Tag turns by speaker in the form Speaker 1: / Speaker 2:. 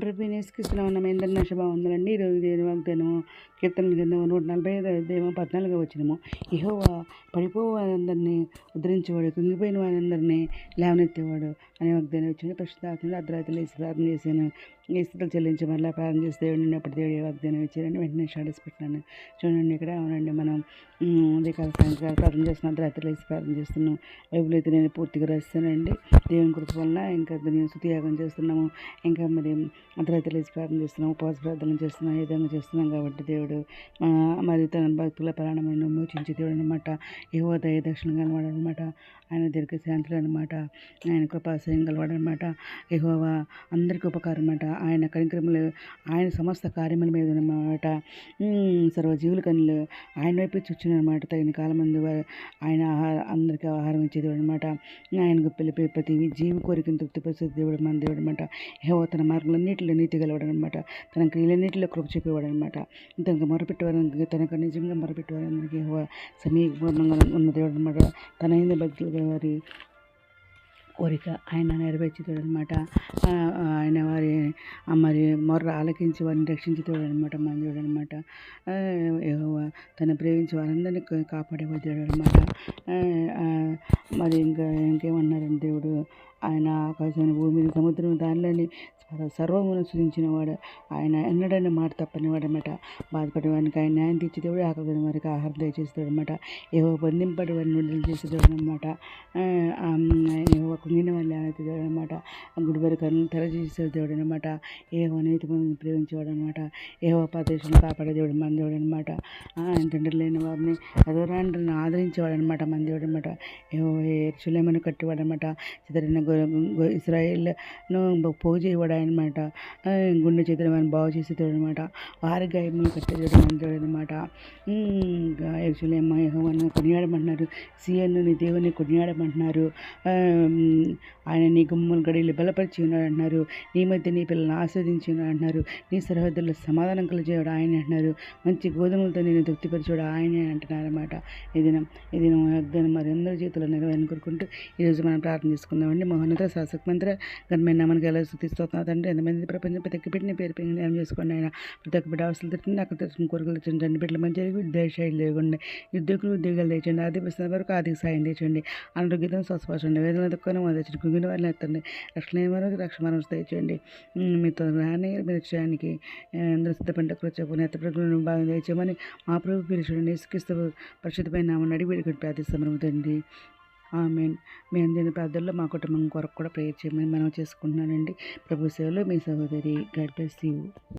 Speaker 1: ప్రభు నేసుకిస్తున్నాం ఉన్న ఎందరి నశ బాగుందండి ఈరోజు దేని వాగ్దానము కీర్తన కింద నూట నలభై ఐదు దేమో పద్నాలుగు వచ్చినము ఇహో పడిపో వారందరినీ ఉద్ధరించేవాడు కుంగిపోయిన వారందరినీ లేవనెత్తేవాడు అనే వాగ్దానం వచ్చింది ప్రశ్నార్థులు అర్ధరాత్రులు వేసి ప్రార్థన చేశాను. ఈ స్థితులు చెల్లించి మళ్ళీ ప్రార్థన చేస్తే దేవుడిని అప్పటి దేవుడు ఏ వాగ్దానం ఇచ్చారని వెంటనే షాడీస్ పెట్టినాను చూడండి ఇక్కడ అవునండి మనం ఉదయకాల సాయంకాలం ప్రార్థన చేస్తున్నాం అర్ధరాత్రులు వేసి ప్రార్థన చేస్తున్నాం. బైబిల్ అయితే నేను పూర్తిగా రాస్తానండి. దేవుని కృప వల్ల ఇంకా నేను సుతియాగం చేస్తున్నాము. ఇంకా మరి అర్ధరాత్రి లేచి ప్రార్థన చేస్తున్నాం ఉపవాస ప్రార్థన చేస్తున్నాం ఏ విధంగా చేస్తున్నాం కాబట్టి దేవుడు మరి తన భక్తుల ప్రాణములను మోచించి దేవుడు అనమాట ఏవో దయ దక్షిణ కలవాడు అనమాట ఆయన దీర్ఘ శాంతులు అనమాట ఆయన కృపాశయం కలవాడు అనమాట ఏహోవా అందరికీ ఉపకారం అనమాట ఆయన కనిక్రమలు ఆయన సమస్త కార్యముల మీద అనమాట సర్వజీవుల కనులు ఆయన వైపు అనమాట తగిన కాలం మంది ఆయన ఆహార అందరికీ ఆహారం ఇచ్చేది అనమాట ఆయనకు పిలిపే ప్రతి జీవి కోరికను తృప్తిపరిచే దేవుడు మన దేవుడు అనమాట ఏవో తన మార్గలన్నింటిలో నీతి గలవాడు అనమాట తన క్రియలన్నింటిలో కృప చెప్పేవాడు అనమాట తనకు మొరపెట్టేవారు తనకు నిజంగా మొరపెట్టేవారందరికీ సమీపంగా ఉన్న దేవుడు అనమాట తన భక్తులు వారి కోరిక ఆయన నెరవేర్చుతాడు అనమాట ఆయన వారి మరి మొర్ర ఆలకించి వారిని రక్షించుతాడు అనమాట మంజుడు అనమాట తన ప్రేమించి వారందరినీ కాపాడేవాడు అనమాట మరి ఇంకా ఇంకేమన్నారండి దేవుడు ఆయన ఆకాశాన్ని భూమిని సముద్రం దానిలోని సర్వమును సృజించిన వాడు ఆయన ఎన్నడైనా మాట తప్పని బాధపడేవానికి ఆయన న్యాయం తీర్చేదేవుడు ఆకలి వారికి ఆహారం దయచేస్తాడు అనమాట ఏవో బంధింపడి వాడిని విడుదల చేసేదాడు అనమాట ఏవో కుంగిన వాళ్ళు దేవుడు అనమాట గుడివారి కన్ను తెరచేసే దేవుడు అనమాట ఏవో నీతి మందిని ప్రేమించేవాడు అనమాట ఏవో ప్రదేశం కాపాడే దేవుడు మన దేవుడు అనమాట తండ్రి లేని వారిని ఎదురాండ్రిని ఆదరించేవాడు అనమాట మన దేవుడు అనమాట ఏవో సులేమని కట్టేవాడు అనమాట ఇతరైన ఇస్రాయిల్ను పోగు చేయవాడు అనమాట గుండె చేతులు మనం బాగు చేసేవాడు అనమాట వారి గాయములు కట్టేవాడు మన అనమాట అమ్మ యహోవను కొనియాడమంటున్నారు. సియన్ను దేవుని కొనియాడమంటున్నారు. ఆయన నీ గుమ్మలు గడిలు బలపరిచి ఉన్నాడు అంటున్నారు నీ మధ్య నీ పిల్లల్ని ఆస్వాదించి ఉన్నాడు అంటున్నారు నీ సరిహద్దుల్లో సమాధానం కలిగేవాడు ఆయన అంటున్నారు. మంచి గోధుమలతో నేను తృప్తిపరిచేవాడు ఆయనే అంటున్నారు అనమాట ఇది దినం వాగ్దానం మరి అందరి జీవితంలో నెరవేరని కోరుకుంటూ ఈరోజు మనం ప్రార్థన చేసుకుందామండి. మహోన్నత శాసక మంత్ర గణమైన మనకి ఎలా స్థుతిస్తున్నాం తండ్రి ఎంతమంది ప్రపంచం ప్రతి ఒక్క బిడ్డని పేరు పెరిగి న్యాయం చేసుకోండి ఆయన. ప్రతి ఒక్క బిడ్డ అవసరం తిట్టండి అక్కడ తెచ్చుకుని కోరికలు తెచ్చండి రెండు బిడ్డలు మంచి ఉద్దేశాలు లేకుండా ఉద్యోగులు ఉద్యోగాలు తెచ్చండి ఆర్థిక వరకు ఆర్థిక సాయం తెచ్చండి అనారోగ్యతను స్వస్థపరచండి వేదన తక్కువ తెచ్చండి కుంగిన వారిని ఎత్తండి. రక్షణ వరకు రక్షణ మనం తెచ్చండి మీతో రాని మీరు చేయడానికి అందరూ సిద్ధపడి కృతజ్ఞ నేత ప్రజలను బాగా తెచ్చామని మా ప్రభు పిలిచండి ఇసుకిస్తూ పరిశుద్ధమైన నామని అడిగి వేడుకొని ప్రార్థిస్తాం తండ్రి. ఆమెన్. మీ అందిన ప్రార్థనలో మా కుటుంబం కొరకు కూడా ప్రేయర్ చేయమని మనం చేసుకుంటున్నానండి. ప్రభు సేవలో మీ సహోదరి గడ్ బ్లెస్ యూ.